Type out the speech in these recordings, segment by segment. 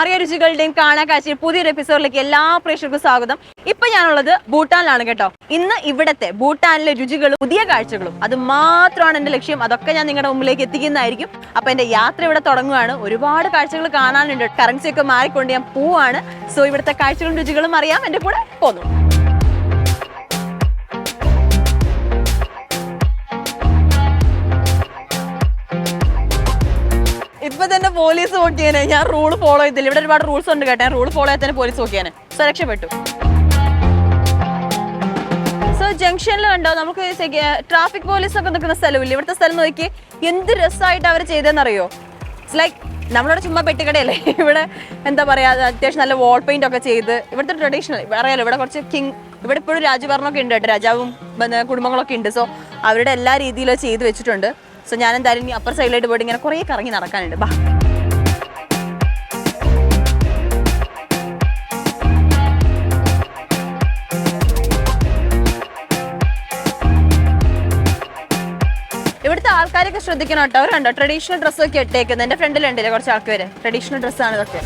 അറിയ രുചികളുടെയും കാണാൻ കാഴ്ച പുതിയൊരു എപ്പിസോഡിലേക്ക് എല്ലാ പ്രേക്ഷകർക്കും സ്വാഗതം. ഇപ്പൊ ഞാനുള്ളത് ഭൂട്ടാനിലാണ് കേട്ടോ. ഇന്ന് ഇവിടത്തെ ഭൂട്ടാനിലെ രുചികളും പുതിയ കാഴ്ചകളും അത് മാത്രമാണ് എന്റെ ലക്ഷ്യം. അതൊക്കെ ഞാൻ നിങ്ങളുടെ മുമ്പിലേക്ക് എത്തിക്കുന്നതായിരിക്കും. അപ്പൊ എന്റെ യാത്ര ഇവിടെ തുടങ്ങുകയാണ് ഒരുപാട് കാഴ്ചകൾ കാണാനുണ്ട്. കറൻസി ഒക്കെ മാറിക്കൊണ്ട് ഞാൻ പോവാണ് സോ ഇവിടുത്തെ കാഴ്ചകളും രുചികളും അറിയാം. എന്റെ കൂടെ പോന്നു തന്നെ പോലീസ് നോക്കിയേനെ ഞാൻ റൂൾ ഫോളോ ചെയ്തില്ല. ഇവിടെ ഒരുപാട് റൂൾസ് ഉണ്ട് കേട്ടോ. റൂൾ ഫോളോ ചെയ്യാൻ തന്നെ പോലീസ് നോക്കിയേനെ സോ രക്ഷപ്പെട്ടു. സോ ജംഗ്ഷനിൽ കണ്ടോ? നമുക്ക് ട്രാഫിക് പോലീസ് ഒക്കെ നിൽക്കുന്ന സ്ഥലമില്ല? ഇവിടുത്തെ സ്ഥലം നോക്കി എന്ത് രസമായിട്ട് അവർ ചെയ്തതെന്നറിയോ ഇറ്റ്സ് ലൈക്ക് നമ്മളിവിടെ ചുമ്മാ പെട്ടിക്കടയല്ലേ? ഇവിടെ എന്താ പറയാ അത്യാവശ്യം നല്ല വാൾ പെയിന്റ് ഒക്കെ ചെയ്ത്. ഇവിടുത്തെ ട്രഡീഷണൽ അറിയാലോ ഇവിടെ കുറച്ച് കിങ് ഇവിടെ ഇപ്പോഴും രാജഭരണമൊക്കെ ഉണ്ട് കേട്ടോ. രാജാവും കുടുംബങ്ങളൊക്കെ ഉണ്ട്. സോ അവരുടെ എല്ലാ രീതിയിലും ചെയ്ത് വെച്ചിട്ടുണ്ട്. സോ ഞാൻ എന്തായാലും ഇനി അപ്പർ സൈഡിലായിട്ട് പോയിട്ട് ഇങ്ങനെ കുറേ കറങ്ങി നടക്കാനുണ്ട്. ബാ. ആൾക്കാരൊക്കെ ശ്രദ്ധിക്കണം കേട്ടോ. അവരുണ്ടോ ട്രഡീഷണൽ ഡ്രസ്സൊക്കെ ഇട്ടേക്കുന്നത്. എന്റെ ഫ്രണ്ടിലുണ്ടല്ലേ കുറച്ച് ആൾക്കാർ ട്രഡീഷണൽ ഡ്രസ്സാണ് ഇതൊക്കെ.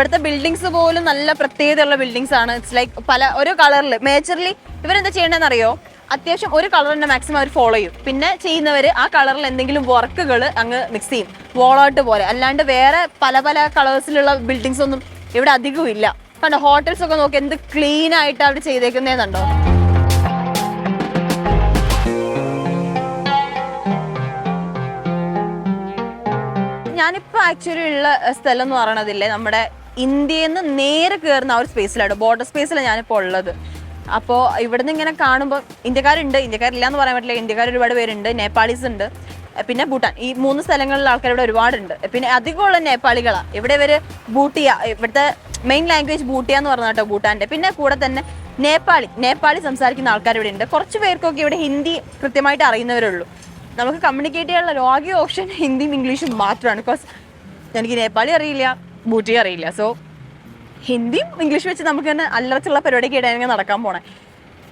ഇവിടുത്തെ ബിൽഡിങ്സ് പോലും നല്ല പ്രത്യേകതയുള്ള ബിൽഡിങ്സ് ആണ്. ഇറ്റ്സ് ലൈക്ക് പല ഓരോ കളറിൽ മേജർലി ഇവരെന്താ ചെയ്യണമെന്ന് അറിയോ അത്യാവശ്യം ഒരു കളർ തന്നെ മാക്സിമം അവർ ഫോളോ ചെയ്യും. പിന്നെ ചെയ്യുന്നവർ ആ കളറിൽ എന്തെങ്കിലും വർക്കുകൾ അങ്ങ് മിക്സ് ചെയ്യും. വോളോട്ട് പോലെ. അല്ലാണ്ട് വേറെ പല പല കളേഴ്സിലുള്ള ബിൽഡിങ്സ് ഒന്നും ഇവിടെ അധികവും ഇല്ല. കണ്ടോ ഹോട്ടൽസ് ഒക്കെ നോക്കി എന്ത് ക്ലീൻ ആയിട്ട് അവർ ചെയ്തേക്കുന്നതെന്നുണ്ടോ ഞാനിപ്പോൾ ആക്ച്വലി ഉള്ള സ്ഥലം എന്ന് പറയണതില്ലേ നമ്മുടെ ഇന്ത്യയിൽ നിന്ന് നേരെ കയറുന്ന ആ ഒരു സ്പേസിലാണ് ബോർഡർ സ്പേസിലാണ് ഞാനിപ്പോൾ ഉള്ളത്. അപ്പോൾ ഇവിടുന്ന് ഇങ്ങനെ കാണുമ്പോൾ ഇന്ത്യക്കാരുണ്ട് ഇന്ത്യക്കാരില്ല എന്ന് പറയാൻ പറ്റില്ല ഇന്ത്യക്കാർ ഒരുപാട് പേരുണ്ട് നേപ്പാളീസ് ഉണ്ട് പിന്നെ ഭൂട്ടാൻ. ഈ മൂന്ന് സ്ഥലങ്ങളിൽ ആൾക്കാർ ഇവിടെ ഒരുപാടുണ്ട്. പിന്നെ അധികമുള്ള നേപ്പാളികളാണ് ഇവിടെ ഇവർ ബൂട്ടിയ ഇവിടുത്തെ മെയിൻ ലാംഗ്വേജ് ബൂട്ടിയ എന്ന് പറഞ്ഞ കേട്ടോ ഭൂട്ടാന്റെ പിന്നെ കൂടെ തന്നെ നേപ്പാളി നേപ്പാളി സംസാരിക്കുന്ന ആൾക്കാർ ഇവിടെ ഉണ്ട്. കുറച്ച് പേർക്കൊക്കെ ഇവിടെ ഹിന്ദി കൃത്യമായിട്ട് അറിയുന്നവരുള്ളൂ. നമുക്ക് കമ്മ്യൂണിക്കേറ്റ് ചെയ്യാനുള്ള ലോക ഓപ്ഷൻ ഹിന്ദിയും ഇംഗ്ലീഷും മാത്രമാണ് ബിക്കോസ് എനിക്ക് നേപ്പാളി അറിയില്ല. ബൂട്ടി അറിയില്ല. സോ ഹിന്ദിയും ഇംഗ്ലീഷും വെച്ച് നമുക്ക് തന്നെ അല്ലറച്ചുള്ള പരിപാടിക്ക് ഇടയിൽ നടക്കാൻ പോണേ.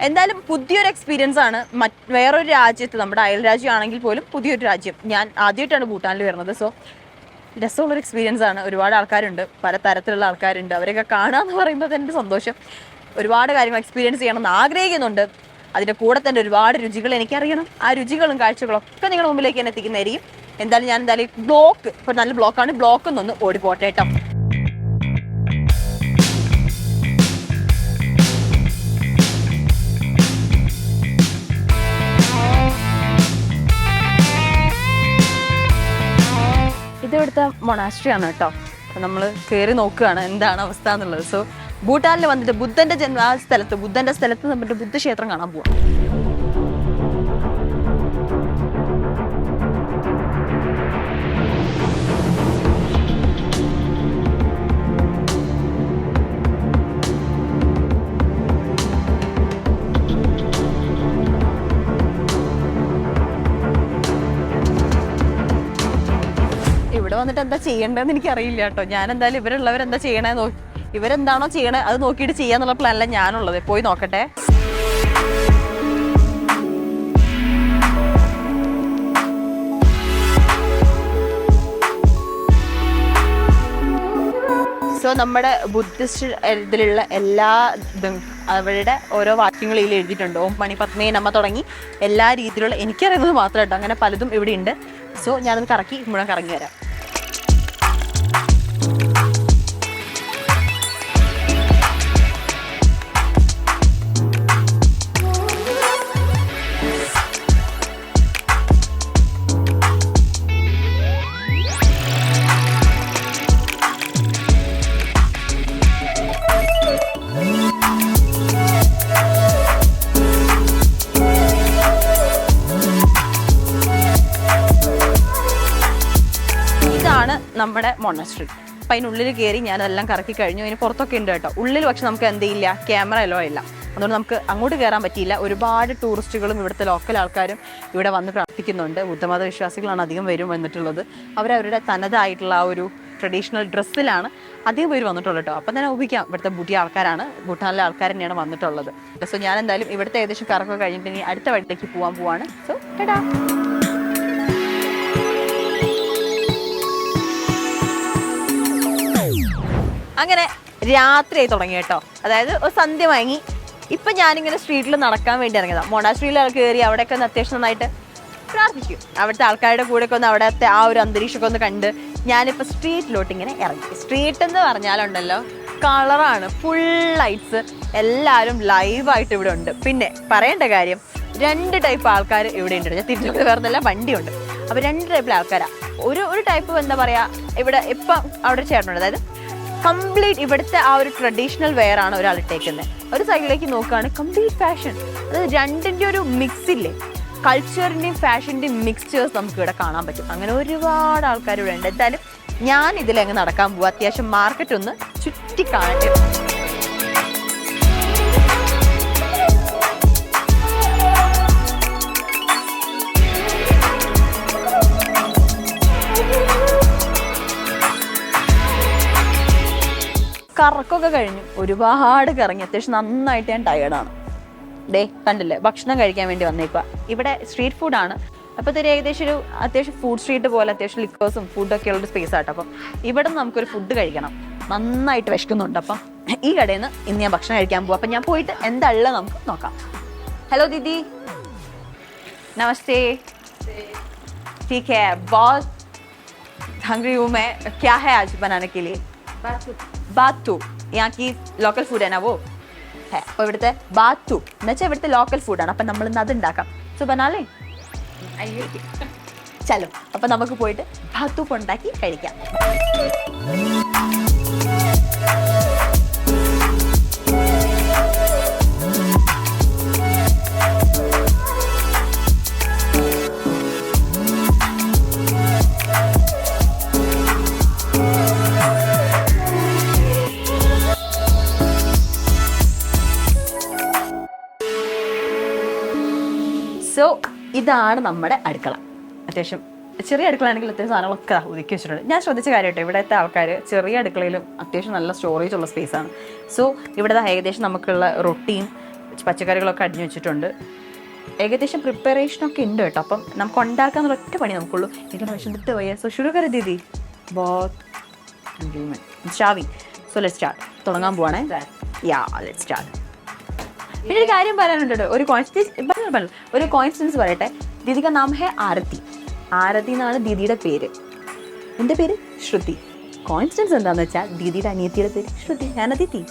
എന്തായാലും പുതിയൊരു എക്സ്പീരിയൻസ് ആണ്. മറ്റ് വേറൊരു രാജ്യത്ത് നമ്മുടെ അയൽ രാജ്യമാണെങ്കിൽ പോലും പുതിയൊരു രാജ്യം. ഞാൻ ആദ്യമായിട്ടാണ് ഭൂട്ടാനിൽ വരുന്നത്. സോ രസമുള്ളൊരു എക്സ്പീരിയൻസ് ആണ്. ഒരുപാട് ആൾക്കാരുണ്ട്. പല തരത്തിലുള്ള ആൾക്കാരുണ്ട്. അവരെയൊക്കെ കാണുക എന്ന് പറയുമ്പോൾ തന്നെ സന്തോഷം. ഒരുപാട് കാര്യങ്ങൾ എക്സ്പീരിയൻസ് ചെയ്യണം എന്ന് ആഗ്രഹിക്കുന്നുണ്ട്. അതിന്റെ കൂടെ തന്നെ ഒരുപാട് രുചികൾ എനിക്കറിയണം. ആ രുചികളും കാഴ്ചകളും ഒക്കെ നിങ്ങളുടെ മുമ്പിലേക്ക് തന്നെ എത്തിക്കുന്നതായിരിക്കും. എന്തായാലും ഞാൻ എന്തായാലും ബ്ലോക്ക് ഇപ്പൊ നല്ല ബ്ലോക്കാണ് ബ്ലോക്ക് ഒന്ന് ഓടിപ്പോട്ടെ കേട്ടോ. ഇത് മൊണാസ്ട്രി ആണ് കേട്ടോ. നമ്മൾ കയറി നോക്കുകയാണ് എന്താണ് അവസ്ഥ എന്നുള്ളത്. സോ ഭൂട്ടാനിൽ വന്നിട്ട് ബുദ്ധന്റെ ജന്മ സ്ഥലത്ത് ബുദ്ധന്റെ സ്ഥലത്ത് നമ്മുടെ ബുദ്ധക്ഷേത്രം കാണാൻ പോവാം. വന്നിട്ട് എന്താ ചെയ്യേണ്ടതെന്ന് എനിക്ക് അറിയില്ല കേട്ടോ. ഞാൻ എന്തായാലും ഇവരുള്ളവരെന്താ ചെയ്യണേ നോക്കി ഇവരെന്താണോ ചെയ്യണേ അത് നോക്കിയിട്ട് ചെയ്യാന്നുള്ള പ്ലാനല്ല ഞാനുള്ളത്. പോയി നോക്കട്ടെ. സോ നമ്മുടെ ബുദ്ധിസ്റ്റ് ഇതിലുള്ള എല്ലാ ഇതും അവരുടെ ഓരോ വാക്യങ്ങളും ഇതിൽ എഴുതിയിട്ടുണ്ട്. ഓം മണി പത്മേ നമ്മ തുടങ്ങി. എല്ലാ രീതിയിലുള്ള എനിക്കറിയുന്നത് മാത്രമായിട്ടോ അങ്ങനെ പലതും ഇവിടെ ഉണ്ട് സോ ഞാനത് കറക്കി മുഴുവൻ കറങ്ങി വരാം. മൊണസ്ട്രി അപ്പം അതിനുള്ളിൽ കയറി ഞാൻ എല്ലാം കറക്കി കഴിഞ്ഞു. അതിന് പുറത്തൊക്കെ ഉണ്ട് കേട്ടോ. ഉള്ളിൽ പക്ഷെ നമുക്ക് എന്ത് ചെയ്യില്ല? ക്യാമറ അലോ ഇല്ല അതുകൊണ്ട് നമുക്ക് അങ്ങോട്ട് കയറാൻ പറ്റിയില്ല. ഒരുപാട് ടൂറിസ്റ്റുകളും ഇവിടുത്തെ ലോക്കൽ ആൾക്കാരും ഇവിടെ വന്ന് പ്രാർത്ഥിക്കുന്നുണ്ട്. ബുദ്ധമത വിശ്വാസികളാണ് അധികം വരും വന്നിട്ടുള്ളത്. അവരവരുടെ തനതായിട്ടുള്ള ആ ഒരു ട്രഡീഷണൽ ഡ്രസ്സിലാണ് അധികം പേര് വന്നിട്ടുള്ളത് കേട്ടോ. അപ്പം തന്നെ ഊഹിക്കാം. ഇവിടുത്തെ ബുട്ടി ആൾക്കാരാണ് ഭൂട്ടാനിലെ ആൾക്കാർ തന്നെയാണ് വന്നിട്ടുള്ളത്. സോ ഞാൻ എന്തായാലും ഇവിടുത്തെ ഏകദേശം കറക്കൊക്കെ കഴിഞ്ഞിട്ട് ഇനി അടുത്ത വഴിയിലേക്ക് പോകാൻ പോവാണ്. സോ ടാ അങ്ങനെ രാത്രിയായി തുടങ്ങി കേട്ടോ. അതായത് ഒരു സന്ധ്യ വാങ്ങി ഇപ്പം ഞാനിങ്ങനെ സ്ട്രീറ്റിൽ നടക്കാൻ വേണ്ടി ഇറങ്ങിയതാണ് മൊണാസ്ട്രീയിൽ കയറി അവിടെയൊക്കെ ഒന്ന് അത്യാവശ്യം നന്നായിട്ട് പ്രാർത്ഥിക്കും. അവിടുത്തെ ആൾക്കാരുടെ കൂടെ ഒക്കെ ഒന്ന് അവിടുത്തെ ആ ഒരു അന്തരീക്ഷമൊക്കെ ഒന്ന് കണ്ട് ഞാനിപ്പോൾ സ്ട്രീറ്റിലോട്ട് ഇങ്ങനെ ഇറങ്ങി. സ്ട്രീറ്റ് എന്ന് പറഞ്ഞാലുണ്ടല്ലോ കളറാണ്. ഫുൾ ലൈറ്റ്സ് എല്ലാവരും ലൈവായിട്ട് ഇവിടെ ഉണ്ട്. പിന്നെ പറയേണ്ട കാര്യം രണ്ട് ടൈപ്പ് ആൾക്കാർ ഇവിടെ ഉണ്ട്. ഞാൻ തിരിച്ചു വേറെന്നല്ല വണ്ടിയുണ്ട്. അപ്പോൾ രണ്ട് ടൈപ്പിലെ ആൾക്കാരാണ് ഒരു ഒരു ടൈപ്പ് എന്താ പറയുക ഇവിടെ ഇപ്പം അവിടെ ചേട്ടനുണ്ട്. അതായത് കംപ്ലീറ്റ് ഇവിടുത്തെ ആ ഒരു ട്രഡീഷണൽ വെയർ ആണ് ഒരാൾ ഇട്ടേക്കുന്നത് ഒരു സൈഡിലേക്ക് നോക്കുകയാണ് കംപ്ലീറ്റ് ഫാഷൻ അതായത് രണ്ടിന്റെ ഒരു മിക്സ് ഇല്ലേ? കൾച്ചറിന്റെയും ഫാഷന്റെയും മിക്സ്ചേഴ്സ് നമുക്ക് ഇവിടെ കാണാൻ പറ്റും. അങ്ങനെ ഒരുപാട് ആൾക്കാർ ഇവിടെ ഉണ്ട്. എന്തായാലും ഞാൻ ഇതിലങ്ങ് നടക്കാൻ പോകും അത്യാവശ്യം മാർക്കറ്റ് ഒന്ന് ചുറ്റി കാണട്ടെ കറക്കൊക്കെ കഴിഞ്ഞു ഒരുപാട് കറങ്ങി അത്യാവശ്യം നന്നായിട്ട് ഞാൻ ടയേർഡാണ് ഡേ കണ്ടില്ലേ ഭക്ഷണം കഴിക്കാൻ വേണ്ടി വന്നേക്കുക ഇവിടെ സ്ട്രീറ്റ് ഫുഡാണ് അപ്പോൾ ഇതൊരു ഏകദേശം ഒരു അത്യാവശ്യം ഫുഡ് സ്ട്രീറ്റ് പോലെ അത്യാവശ്യം ലിക്കേഴ്സും ഫുഡൊക്കെ ഉള്ളൊരു സ്പേസ് ആട്ടോ അപ്പം ഇവിടെ നിന്ന് നമുക്കൊരു ഫുഡ് കഴിക്കണം നന്നായിട്ട് വിശക്കുന്നുണ്ട് അപ്പം ഈ കടയിൽ നിന്ന് ഇന്ന് ഞാൻ ഭക്ഷണം കഴിക്കാൻ പോകും അപ്പം ഞാൻ പോയിട്ട് എന്താ ഉള്ളത് നമുക്ക് നോക്കാം ഹലോ ദീദി നമസ്തേ ठीक है बहुत हंग्री हूँ मैं क्या है आज बनाने के लिए ബാത്തു यहाँ की ലോക്കൽ ഫുഡ് ആണ് വോ है അപ്പോൾ ഇവിടുത്തെ ബാത്തു എന്ന് വെച്ചാൽ ഇവിടുത്തെ ലോക്കൽ ഫുഡാണ് അപ്പം നമ്മൾ ഇന്ന് അത് ഉണ്ടാക്കാം സോ ബനാലേ ചലോ അപ്പം നമുക്ക് പോയിട്ട് ബാത്തൂപ്പ് ഉണ്ടാക്കി കഴിക്കാം ഇതാണ് നമ്മുടെ അടുക്കള. അത്യാവശ്യം ചെറിയ അടുക്കളയാണെങ്കിൽ അത്യാവശ്യം സാധനങ്ങളൊക്കെ ഒതുക്കി വെച്ചിട്ടുണ്ട്. ഞാൻ ശ്രദ്ധിച്ച കാര്യം കേട്ടോ ഇവിടുത്തെ ആൾക്കാർ ചെറിയ അടുക്കളയിലും അത്യാവശ്യം നല്ല സ്റ്റോറേജ് ഉള്ള സ്പേസാണ് ആണ്. സോ ഇവിടെ ഏകദേശം നമുക്കുള്ള റൊട്ടിയും പച്ചക്കറികളൊക്കെ അടിഞ്ഞു വെച്ചിട്ടുണ്ട്. ഏകദേശം പ്രിപ്പറേഷനൊക്കെ ഉണ്ട് കേട്ടോ. അപ്പം നമുക്ക് ഉണ്ടാക്കാന്നുള്ള ഒറ്റ പണി നമുക്കുള്ളൂ. എനിക്ക് വിശന്നിട്ട് പോയ സോ ഷുരു കറി ദീദി ബോത്ത് സോ ലെറ്റ് സ്റ്റാർട്ട് തുടങ്ങാൻ പോവാണേ. യാ ലെറ്റ് സ്റ്റാർട്ട് പിന്നെ ഒരു കാര്യം പറയാനുണ്ട് ഒരു കോൺസ്റ്റൻസ് ഒരു കോൺസ്റ്റൻസ് പറയട്ടെ ദീദിക നാം ഹെ ആരതി ആരതി എന്നാണ് ദീദിയുടെ പേര് എൻ്റെ പേര് ശ്രുതി കോൺസ്റ്റൻസ് എന്താന്ന് വെച്ചാൽ ദീദിയുടെ അനിയത്തിയുടെ പേര് ശ്രുതി ഞാൻ അതിഥി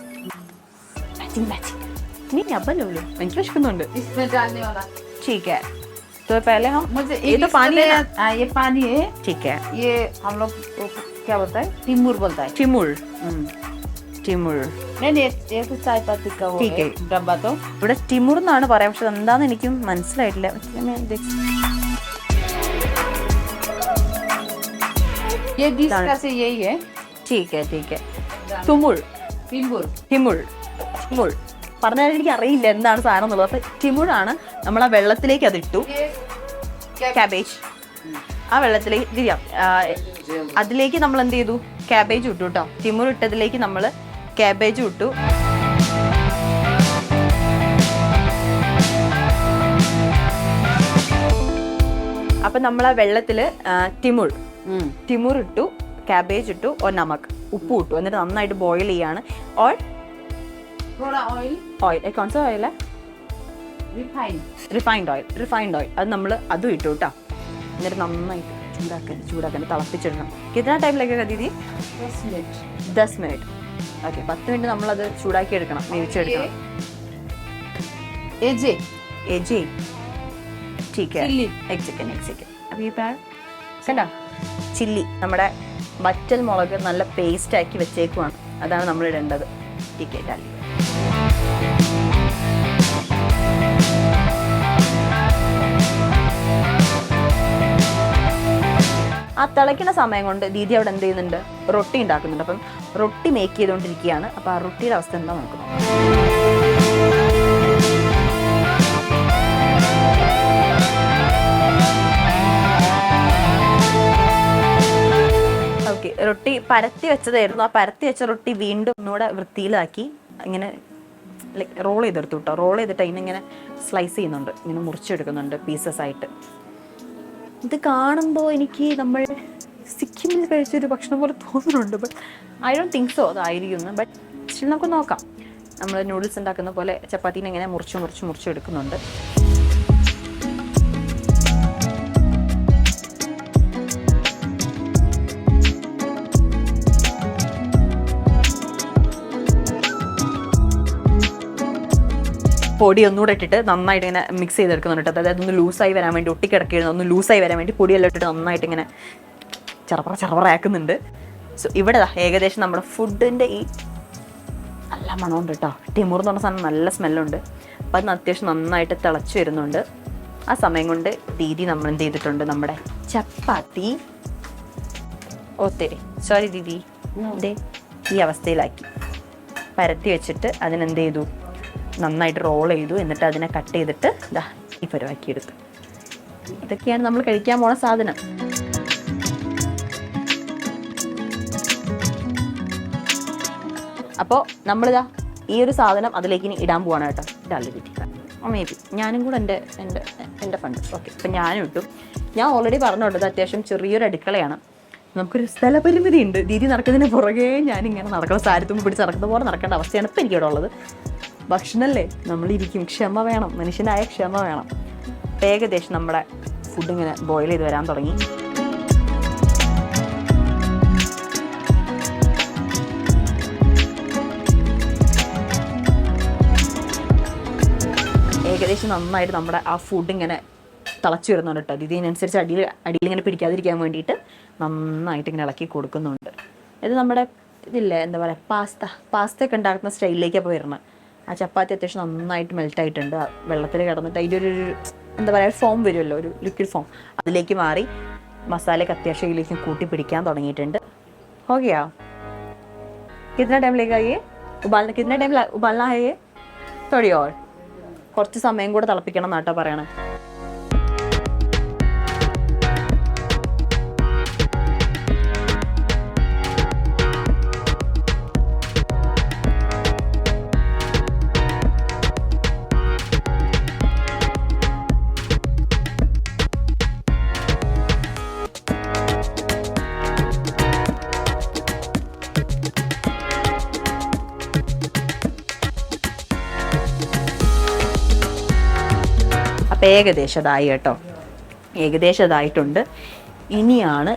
മാച്ചിങ് മാച്ചിങ് നീ അപ്പല്ലോ എനിക്ക് വിശക്കുന്നുണ്ട് इसमें डालने वाला ठीक है तो पहले हम मुझे ये एक तो पानी है ना हाँ ये पानी है ठीक है ये हम लोग को क्या बोलता है तिमूर बोलता है ടിമുൾ സ്റ്റിമുർ ഇവിടെ സ്റ്റിമുർ എന്നാണ് പറയാം പക്ഷെ എന്താന്ന് എനിക്കും മനസ്സിലായിട്ടില്ല. പറഞ്ഞാൽ എനിക്ക് അറിയില്ല എന്താണ് സാധനം എന്നുള്ളത്. അപ്പൊ ടിമുഴാണ് നമ്മൾ ആ വെള്ളത്തിലേക്ക് അതിട്ടു കാബേജ് ആ വെള്ളത്തിലേക്ക് അതിലേക്ക് നമ്മൾ എന്ത് ചെയ്തു? ക്യാബേജ് ഇട്ടു കേട്ടോ. തിമുർ ഇട്ടതിലേക്ക് നമ്മൾ ക്യാബേജും ഇട്ടു. അപ്പൊ നമ്മൾ ആ വെള്ളത്തിൽ തിമുൾ തിമുർ ഇട്ടു ക്യാബേജ് ഇട്ടു ഓ നമുക്ക് ഉപ്പ് ഇട്ടു എന്നിട്ട് നന്നായിട്ട് ബോയിൽ ചെയ്യാണ്. ഓൾ ഓയിൽ ഓയിൽ കോൺസോ ഓയിലാ റിഫൈൻഡ് ഓയിൽ റിഫൈൻഡ് ഓയിൽ അത് നമ്മൾ അതും ഇട്ടു കേട്ടോ എന്നിട്ട് നന്നായിട്ട് ചൂടാക്കാൻ ചൂടാക്കാൻ തിളപ്പിച്ചിടണം. കിतना ടൈം ലഗേगा ദസ് മിനിറ്റ് 10 മിനിറ്റ് ഓക്കെ പത്ത് മിനിറ്റ് നമ്മളത് ചൂടാക്കി എടുക്കണം വേവിച്ചെടുക്കണം ये जे ए जी ठीक है चिल्ली एक सेकंड एक सेकंड अब ये पैर കണ്ടോ ചില്ലി നമ്മുടെ വറ്റൽ മുളക് നല്ല പേസ്റ്റ് ആക്കി വെച്ചേക്കുവാണ് അതാണ് നമ്മൾ ഇടേണ്ടത് ടീക്കെ ഡാലി ആ തിളയ്ക്കുന്ന സമയം കൊണ്ട് ദീദി അവിടെ എന്ത് ചെയ്യുന്നുണ്ട്? റൊട്ടി ഉണ്ടാക്കുന്നുണ്ട്. അപ്പം റൊട്ടി മേക്ക് ചെയ്തുകൊണ്ടിരിക്കുകയാണ്. അപ്പം ആ റൊട്ടിയുടെ അവസ്ഥ എന്താ നോക്കുന്നത് ഓക്കെ റൊട്ടി പരത്തി വെച്ചതായിരുന്നു. ആ പരത്തി വെച്ച റൊട്ടി വീണ്ടും ഒന്നുകൂടെ വൃത്തിയിലാക്കി ഇങ്ങനെ ലൈക്ക് റോൾ ചെയ്തെടുത്തു കേട്ടോ. റോൾ ചെയ്തിട്ട് അതിനിങ്ങനെ സ്ലൈസ് ചെയ്യുന്നുണ്ട്. ഇങ്ങനെ മുറിച്ചെടുക്കുന്നുണ്ട് പീസസ് ആയിട്ട്. ഇത് കാണുമ്പോൾ എനിക്ക് നമ്മൾ സിക്കിമിൽ കഴിച്ചൊരു ഭക്ഷണം പോലെ തോന്നുന്നുണ്ട്. But I don't think so അതായിരിക്കുന്നു. But നമുക്ക് നോക്കാം. നമ്മൾ നൂഡിൽസ് ഉണ്ടാക്കുന്ന പോലെ ചപ്പാത്തീനെ ഇങ്ങനെ മുറിച്ച് മുറിച്ച് മുറിച്ച് എടുക്കുന്നുണ്ട്. പൊടി ഒന്നുകൂടെ ഇട്ടിട്ട് നന്നായിട്ട് ഇങ്ങനെ മിക്സ് ചെയ്തെടുക്കുന്നുണ്ട്. അതായത് ഒന്ന് ലൂസായി വരാൻ വേണ്ടി ഒട്ടിക്കിടക്കിയിരുന്നു ഒന്ന് ലൂസായി വരാൻ വേണ്ടി പൊടിയെല്ലാം ഇട്ടിട്ട് നന്നായിട്ട് ഇങ്ങനെ ചെറുപ്പറ ചെറുപ്പറയാക്കുന്നുണ്ട് സോ ഇവിടെ ഏകദേശം നമ്മുടെ ഫുഡിന്റെ ഈ നല്ല മണമുണ്ട് കേട്ടോ. ടിമൂർ എന്ന് പറഞ്ഞ സാധനം നല്ല സ്മെല്ലുണ്ട് അപ്പോൾ അതിന് അത്യാവശ്യം നന്നായിട്ട് തിളച്ച് വരുന്നുണ്ട്. ആ സമയം കൊണ്ട് ദീദി നമ്മൾ എന്ത് ചെയ്തിട്ടുണ്ട്? നമ്മുടെ ചപ്പാത്തി. ഒത്തിരി സോറി ദീദി. ദേ ഈ അവസ്ഥയിലാക്കി. പരത്തി വെച്ചിട്ട് അതിനെന്ത് ചെയ്തു? നന്നായിട്ട് റോൾ ചെയ്തു. എന്നിട്ട് അതിനെ കട്ട് ചെയ്തിട്ട് ഇതാ ഈ പരിവാക്കി എടുത്തു. ഇതൊക്കെയാണ് നമ്മൾ കഴിക്കാൻ പോണ സാധനം. അപ്പോൾ നമ്മളിതാ ഈ ഒരു സാധനം അതിലേക്ക് ഇനി ഇടാൻ പോവാണ് കേട്ടോ. ഇടാല്ലേ പറ്റി മേ ബി ഞാനും കൂടെ എന്റെ എന്റെ എന്റെ ഫണ്ട് ഓക്കെ അപ്പം ഞാനും ഇട്ടു. ഞാൻ ഓൾറെഡി പറഞ്ഞോട്ടത് അത്യാവശ്യം ചെറിയൊരു അടുക്കളയാണ്. നമുക്കൊരു സ്ഥലപരിമിതി ഉണ്ട്. ദീദി നടക്കുന്നതിന് പുറകെ ഞാനിങ്ങനെ നടക്കണം സാരത്തുമ്പോൾ പിടിച്ച് നടക്കുന്ന പോലെ നടക്കേണ്ട അവസ്ഥയാണ് ഇപ്പം എനിക്കിവിടെ ഉള്ളത്. ഭക്ഷണമല്ലേ നമ്മളിരിക്കും. ക്ഷമ വേണം. മനുഷ്യനായ ക്ഷമ വേണം. ഏകദേശം നമ്മുടെ ഫുഡ് ഇങ്ങനെ ബോയിൽ ചെയ്ത് വരാൻ തുടങ്ങി. ഏകദേശം നന്നായിട്ട് നമ്മുടെ ആ ഫുഡ് ഇങ്ങനെ തിളച്ചു വരുന്നുണ്ട് കേട്ടോ ഇതിനനുസരിച്ച് അടിയിൽ അടിയിൽ ഇങ്ങനെ പിടിക്കാതിരിക്കാൻ വേണ്ടിയിട്ട് നന്നായിട്ട് ഇങ്ങനെ ഇളക്കി കൊടുക്കുന്നുണ്ട്. ഇത് നമ്മുടെ ഇതില്ലേ? എന്താ പറയുക പാസ്ത. പാസ്തയൊക്കെ ഉണ്ടാക്കുന്ന സ്റ്റൈലിലേക്കാണ് പോയി വരണം ആ ചപ്പാത്തി അത്യാവശ്യം നന്നായിട്ട് മെൽറ്റ് ആയിട്ടുണ്ട് ആ വെള്ളത്തിൽ കിടന്നിട്ട് അതിൻ്റെ ഒരു ഒരു എന്താ പറയുക ഫോം വരുമല്ലോ ഒരു ലിക്വിഡ് ഫോം അതിലേക്ക് മാറി മസാലയൊക്കെ അത്യാവശ്യം ഇതിലേക്ക് കൂട്ടി പിടിക്കാൻ തുടങ്ങിയിട്ടുണ്ട് ഓക്കെയാ कितना टाइम लेगा ये उबालने कितना टाइम उबालना है ये थोड़ी और കുറച്ച് സമയം കൂടെ തിളപ്പിക്കണം എന്നാട്ടോ പറയണേ ഏകദേശം ഇതായി കേട്ടോ. ഏകദേശം ഇതായിട്ടുണ്ട് ഇനിയാണ്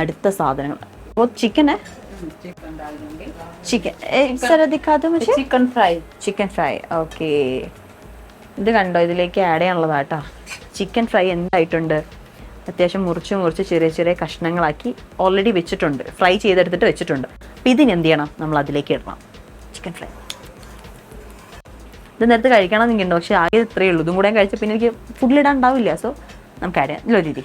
അടുത്ത സാധനങ്ങൾ. അപ്പോൾ ചിക്കന്? Chicken. സരദിക്കാത്ത chicken fry. Chicken fry. Okay. ഇത് കണ്ടോ? ഇതിലേക്ക് ആഡ് ചെയ്യാനുള്ളതാട്ടോ ചിക്കൻ ഫ്രൈ എന്തായിട്ടുണ്ട്? അത്യാവശ്യം മുറിച്ച് മുറിച്ച് ചെറിയ ചെറിയ കഷ്ണങ്ങളാക്കി ഓൾറെഡി വെച്ചിട്ടുണ്ട്. ഫ്രൈ ചെയ്തെടുത്തിട്ട് വെച്ചിട്ടുണ്ട്. അപ്പം ഇതിനെന്ത് ചെയ്യണം? നമ്മൾ അതിലേക്ക് ഇടണം. Chicken fry. ഇത് നേരത്തെ കഴിക്കണം എന്നുണ്ട് പക്ഷേ ആകെ ഇത്രയേ ഉള്ളൂ. ഇതും കൂടെ കഴിച്ച പിന്നെ എനിക്ക് ഫുഡിലിടാൻ ഉണ്ടാവില്ല. സോ നമുക്ക് ആഡ് ചെയ്യാം ഇതിലൊരു രീതി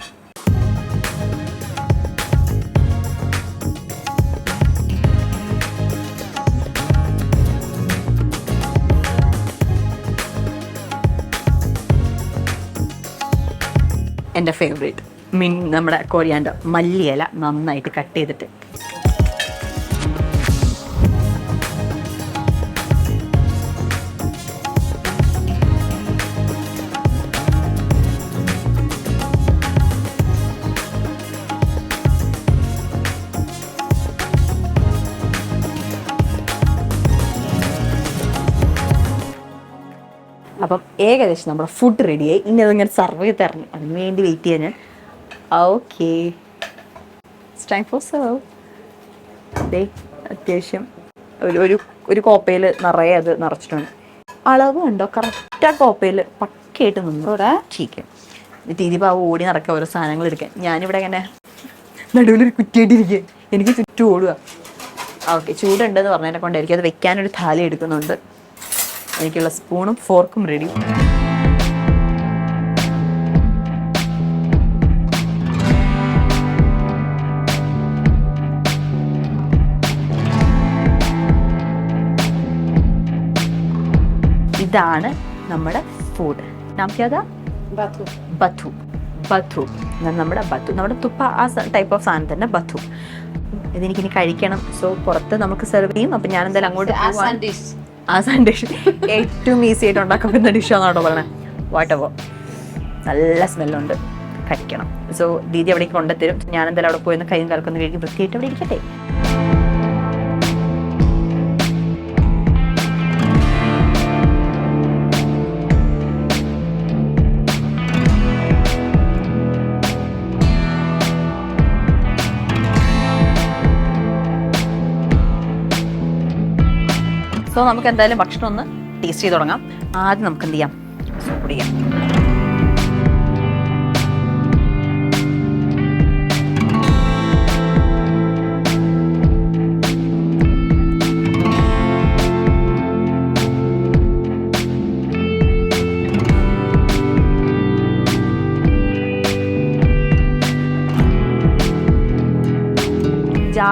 എന്റെ ഫേവറേറ്റ് മിൻ നമ്മുടെ കൊറിയാന്റെ മല്ലിയില നന്നായിട്ട് കട്ട് ചെയ്തിട്ട് അപ്പം ഏകദേശം നമ്മുടെ ഫുഡ് റെഡിയായി ഇനി അതിങ്ങനെ സർവ് ചെയ്ത് തരണം. അതിന് വേണ്ടി വെയിറ്റ് ചെയ്യാൻ ഞാൻ. ഓക്കെ ടൈം ഫോർ സെർവ് ദേ അത്യാവശ്യം ഒരു ഒരു ഒരു കോപ്പയിൽ നിറയെ അത് നിറച്ചിട്ടുണ്ട്. അളവ് ഉണ്ടോ കറക്റ്റ് ആ കോപ്പയിൽ പക്കയായിട്ട് നിന്നു? ചിക്കൻ തീരി പാവ് ഓടി നടക്കുക ഓരോ സാധനങ്ങൾ എടുക്കാൻ. ഞാനിവിടെ ഇങ്ങനെ നടുവിലൊരു കുറ്റിയായിട്ടിരിക്കുക എനിക്ക് ചുറ്റും ഓടുക ഓക്കെ ചൂടുണ്ടെന്ന് പറഞ്ഞതിനെ കൊണ്ടായിരിക്കും അത് വെക്കാനൊരു താലി എടുക്കുന്നുണ്ട്. എനിക്കുള്ള സ്പൂണും ഫോർക്കും റെഡി ഇതാണ് നമ്മുടെ ഫുഡ് നാം ക്യാതാ ബഥു ബഥു നമ്മുടെ ബഥു നമ്മുടെ തുപ്പ ആ ടൈപ്പ് ഓഫ് സാധനം തന്നെ ബഥു ഇതെനിക്കിനി കഴിക്കണം. സോ പുറത്ത് നമുക്ക് സെർവ് ചെയ്യും. അപ്പം ഞാൻ എന്തായാലും അങ്ങോട്ട് ആ സൺഡേ ഏറ്റവും ഈസി ആയിട്ട് ഉണ്ടാക്കാൻ പറ്റുന്ന ഡിഷാണെന്നാണോ പറഞ്ഞത് വാട്ടവോ നല്ല സ്മെല്ലുണ്ട് കഴിക്കണം. സോ ദീദി അവിടേക്ക് കൊണ്ടെത്തരും? ഞാനെന്തായാലും അവിടെ പോയി കൈയും കലക്കൊന്ന് കഴുകി വൃത്തിയായിട്ട് അവിടെ ഇരിക്കട്ടെ. സോ നമുക്ക് എന്തായാലും ഭക്ഷണം ഒന്ന് ടേസ്റ്റ് ചെയ്ത് തുടങ്ങാം. ആദ്യം നമുക്ക് എന്ത് ചെയ്യാം? സൂപ്പ് കുടിക്കാം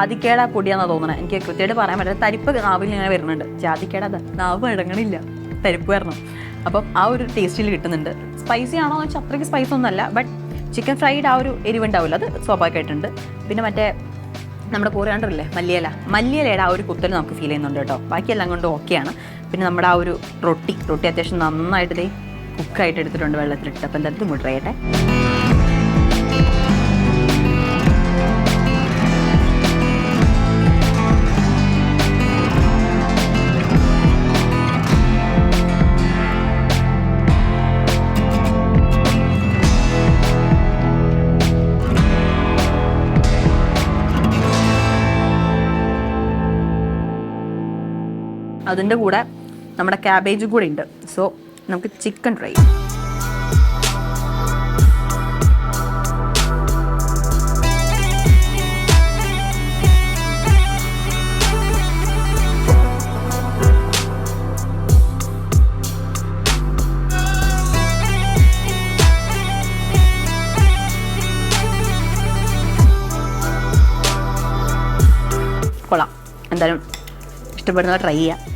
ജാതിക്കയുടെ കൂടിയാന്നാ തോന്നണേ. എനിക്ക് കൃത്യമായിട്ട് പറയാൻ പറ്റില്ല. തരിപ്പ് നാവിൽ ഇങ്ങനെ വരുന്നുണ്ട്. ജാതിക്കേടാ നാവ് ഇടങ്ങണില്ല. തരിപ്പ് വരണം അപ്പം ആ ഒരു ടേസ്റ്റിൽ കിട്ടുന്നുണ്ട്. സ്പൈസി ആണോ എന്ന് വെച്ചാൽ അത്രയ്ക്ക് സ്പൈസ് ഒന്നുമല്ല. ബട്ട് ചിക്കൻ ഫ്രൈഡ് ആ ഒരു എരിവുണ്ടാവില്ല അത് സ്വാഭാവികമായിട്ടുണ്ട്. പിന്നെ മറ്റേ നമ്മുടെ കോറിയാണ്ടറില്ലേ? മല്ലിയല. മല്ലിയിലയുടെ ആ ഒരു കുത്തൽ നമുക്ക് ഫീൽ ചെയ്യുന്നുണ്ട് കേട്ടോ. ബാക്കിയെല്ലാം കൊണ്ട് ഓക്കെയാണ് പിന്നെ നമ്മുടെ ആ ഒരു റൊട്ടി. റൊട്ടി അത്യാവശ്യം നന്നായിട്ട് കുക്കായിട്ട് എടുത്തിട്ടുണ്ട് വെള്ളത്തിലിട്ട്. അപ്പം എന്തായാലും മുട്ര അതിന്റെ കൂടെ നമ്മുടെ ക്യാബേജ് കൂടെ ഉണ്ട്. സോ നമുക്ക് ചിക്കൻ ഫ്രൈ കൊള്ളാം. എന്തായാലും ഇഷ്ടപ്പെടുന്നവർ ട്രൈ ചെയ്യുക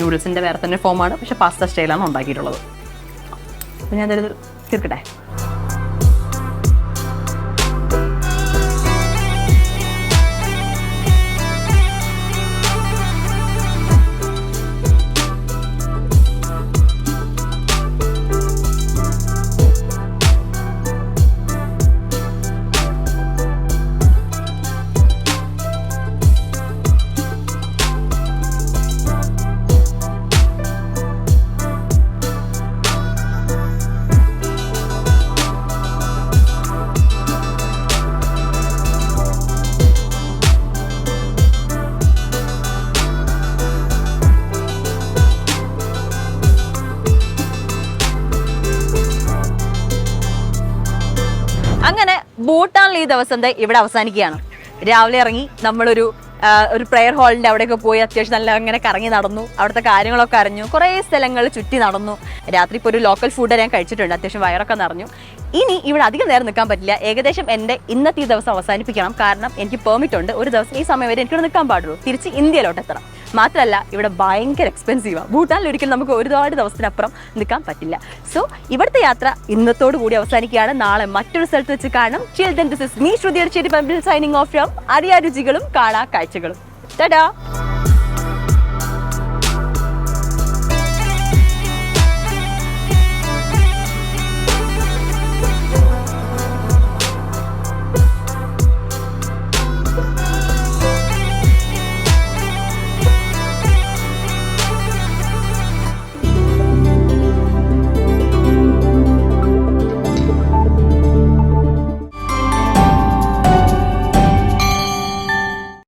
നൂഡിൽസിന്റെ വേറെ തന്നെ ഫോമാണ് പക്ഷേ പാസ്ത സ്റ്റൈലാണ് ഉണ്ടാക്കിയിട്ടുള്ളത്. അപ്പോൾ ഞാനതൊരു തീർക്കട്ടെ? ഈ ദിവസം ഇവിടെ അവസാനിക്കുകയാണ്. രാവിലെ ഇറങ്ങി നമ്മളൊരു ഒരു പ്രെയർ ഹാളിന്റെ അവിടെയൊക്കെ പോയി അത്യാവശ്യം നല്ല അങ്ങനെ കറങ്ങി നടന്നു. അവിടുത്തെ കാര്യങ്ങളൊക്കെ അറിഞ്ഞു. കുറേ സ്ഥലങ്ങൾ ചുറ്റി നടന്നു. രാത്രി ഇപ്പോൾ ഒരു ലോക്കൽ ഫുഡ് ഞാൻ കഴിച്ചിട്ടുണ്ട്. അത്യാവശ്യം വയറൊക്കെ നിറഞ്ഞു. ഇനി ഇവിടെ അധികം നേരം നിൽക്കാൻ പറ്റില്ല. ഏകദേശം എന്റെ ഇന്നത്തെ ഈ ദിവസം അവസാനിപ്പിക്കണം. കാരണം എനിക്ക് പെർമിറ്റ് ഉണ്ട്. ഒരു ദിവസം ഈ സമയം വരെ എനിക്കിവിടെ നിൽക്കാൻ പാടുള്ളൂ. തിരിച്ച് ഇന്ത്യയിലോട്ട് എത്തണം. മാത്രമല്ല ഇവിടെ ഭയങ്കര എക്സ്പെൻസീവാണ് ഭൂട്ടാനിൽ ഒരിക്കലും നമുക്ക് ഒരുപാട് ദിവസത്തിനപ്പുറം നിൽക്കാൻ പറ്റില്ല. സോ ഇവിടുത്തെ യാത്ര ഇന്നത്തോടു കൂടി അവസാനിക്കുകയാണ്. നാളെ മറ്റൊരു സ്ഥലത്ത് വെച്ച് കാണും. Chill this me Shruti signing off from അറിയാ രുചികളും കാണാ കാഴ്ചകളും. ടാറ്റാ